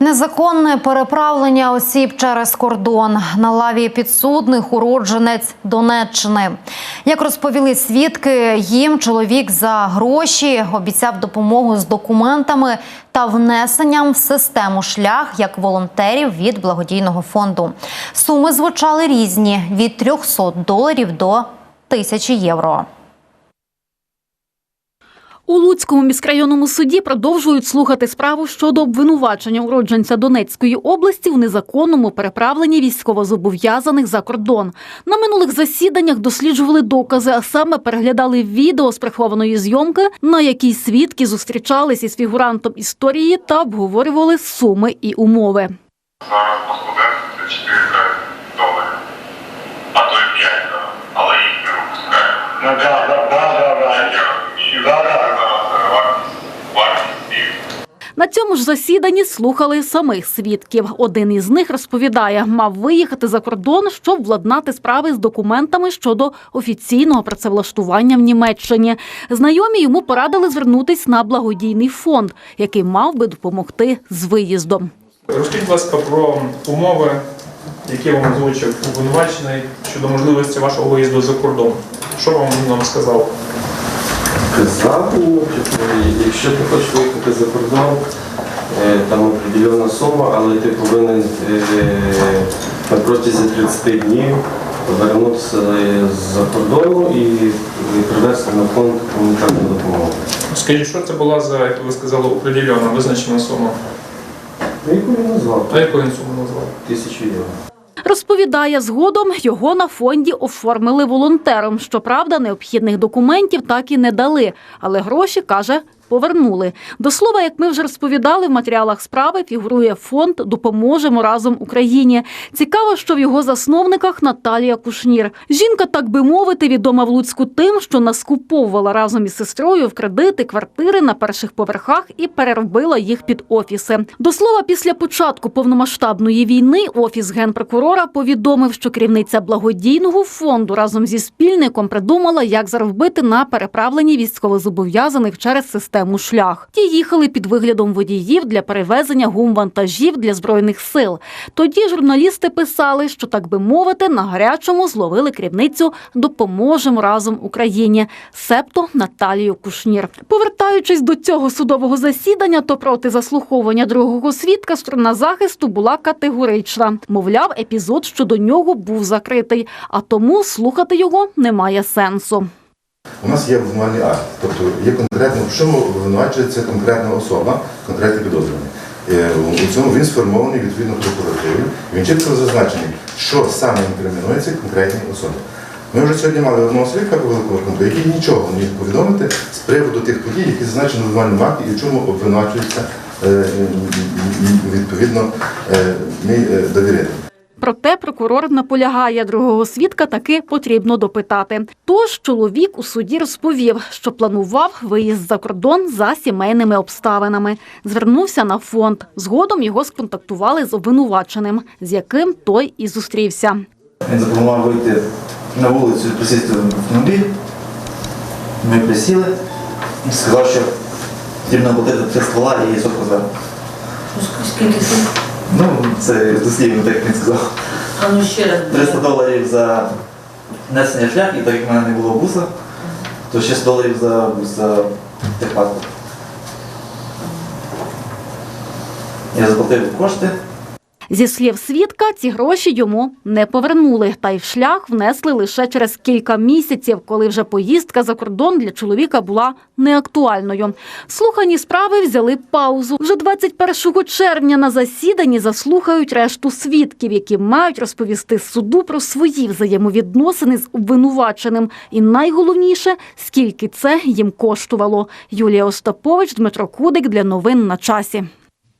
Незаконне переправлення осіб через кордон на лаві підсудних уродженець Донеччини. Як розповіли свідки, їм чоловік за гроші обіцяв допомогу з документами та внесенням в систему шлях як волонтерів від благодійного фонду. Суми звучали різні від 300 доларів до тисячі євро. У Луцькому міськрайонному суді продовжують слухати справу щодо обвинувачення уродженця Донецької області в незаконному переправленні військовозобов'язаних за кордон. На минулих засіданнях досліджували докази, а саме переглядали відео з прихованої зйомки, на якій свідки зустрічались із фігурантом історії та обговорювали суми і умови. Зараз по студенту це 400 доларів, а то й 5, але їх не випускають. На цьому ж засіданні слухали самих свідків. Один із них розповідає, мав виїхати за кордон, щоб владнати справи з документами щодо офіційного працевлаштування в Німеччині. Знайомі йому порадили звернутись на благодійний фонд, який мав би допомогти з виїздом. Розкажіть, будь ласка, про умови, які вам озвучив обвинувачений щодо можливості вашого виїзду за кордон. Що вам нам сказав? Типу, якщо ти хочеш виїхати за кордон, е, там определена сума, але ти повинен е, на протязі 30 днів повернутися з-за кордону і привезти на фонд гуманітарну допомогу. Скажіть, що це була за, як ви сказали, определена, визначена сума? Яку він назвав? А яку він суму назвав? Тисячу євро. Розповідає, згодом його на фонді оформили волонтером. Щоправда, необхідних документів так і не дали, але гроші каже. Повернули до слова, як ми вже розповідали в матеріалах справи, фігурує фонд Допоможемо разом Україні. Цікаво, що в його засновниках Наталія Кушнір. Жінка, так би мовити, відома в Луцьку тим, що наскуповувала разом із сестрою в кредити квартири на перших поверхах і переробила їх під офіси. До слова, після початку повномасштабної війни офіс генпрокурора повідомив, що керівниця благодійного фонду разом зі спільником придумала, як заробити на переправленні військовозобов'язаних через систему шлях. Ті їхали під виглядом водіїв для перевезення гумвантажів для збройних сил. Тоді журналісти писали, що так би мовити, на гарячому зловили керівницю Допоможемо разом Україні, септо Наталію Кушнір. Повертаючись до цього судового засідання, то проти заслуховування другого свідка сторона захисту була категорична. Мовляв, епізод щодо нього був закритий, а тому слухати його немає сенсу. У нас є обвинувальний акт, тобто є конкретно, в чому обвинувачується конкретна особа, конкретний підозрюваний. Е, У цьому він сформований відповідно прокуратурою, він чітко зазначений, що саме інкримінується конкретній особі. Ми вже сьогодні мали одного свідка по великому рахунку, який нічого не міг повідомити з приводу тих подій, які зазначені в обвинувальному акті і в чому обвинувачується е, відповідно е, мій довіритель. Проте прокурор наполягає, другого свідка таки потрібно допитати. Тож чоловік у суді розповів, що планував виїзд за кордон за сімейними обставинами. Звернувся на фонд. Згодом його сконтактували з обвинуваченим, з яким той і зустрівся. Він запропонував вийти на вулицю і присісти в автомобіль. Ми присіли і сказав, що потрібно платити три ствола і сотку зверху. Скільки? Ну, це дослівно, так як він сказав. А ну ще раз. 300 доларів за несення шлях, і так як в мене не було буса, то 6 доларів за, за техпаспорт. Я заплатив кошти. Зі слів свідка, ці гроші йому не повернули, та й в шлях внесли лише через кілька місяців, коли вже поїздка за кордон для чоловіка була неактуальною. Слухані справи взяли паузу. Вже 21 червня на засіданні заслухають решту свідків, які мають розповісти суду про свої взаємовідносини з обвинуваченим. І найголовніше, скільки це їм коштувало. Юлія Остапович, Дмитро Кудик для новин на часі.